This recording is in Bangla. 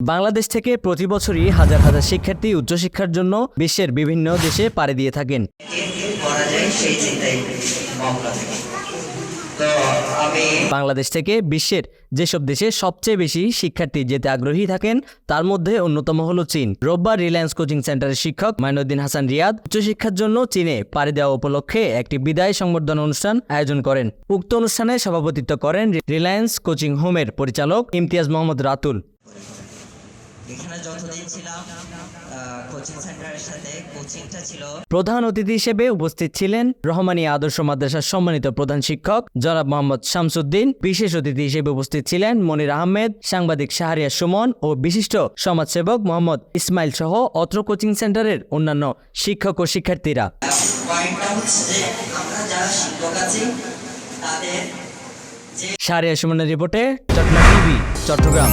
বাংলাদেশ থেকে প্রতি বছরই হাজার হাজার শিক্ষার্থী উচ্চশিক্ষার জন্য বিশ্বের বিভিন্ন দেশে পাড়ি দিয়ে থাকেন। বাংলাদেশ থেকে বিশ্বের যেসব দেশে সবচেয়ে বেশি শিক্ষার্থী যেতে আগ্রহী থাকেন, তার মধ্যে অন্যতম হলো চীন। রোববার রিলায়েন্স কোচিং সেন্টারের শিক্ষক মাইনুদ্দিন হাসান রিয়াদ উচ্চশিক্ষার জন্য চীনে পাড়ি দেওয়া উপলক্ষে একটি বিদায় সংবর্ধনা অনুষ্ঠান আয়োজন করেন। উক্ত অনুষ্ঠানে সভাপতিত্ব করেন রিলায়েন্স কোচিং হোমের পরিচালক ইমতিয়াজ মোহাম্মদ রাতুল। এখানে যতদিন ছিলাম কোচিং সেন্টারের সাথে কোচিংটা ছিল। প্রধান অতিথি হিসেবে উপস্থিত ছিলেন রহমানী আদর্শ মাদ্রাসার সম্মানিত প্রধান শিক্ষক জনাব মোহাম্মদ শামসুদ্দিন। বিশেষ অতিথি হিসেবে উপস্থিত ছিলেন মনির আহমেদ সাংবাদিক শাহরিয়া সুমন ও বিশিষ্ট সমাজসেবক মোহাম্মদ ইসমাইল সহ অত্র কোচিং সেন্টারের অন্যান্য শিক্ষক ও শিক্ষার্থীরা। আমরা যারা শিক্ষক আছি তাদের শাহরিয়া সুমনের রিপোর্টে চট্টগ্রাম টিভি চট্টগ্রাম।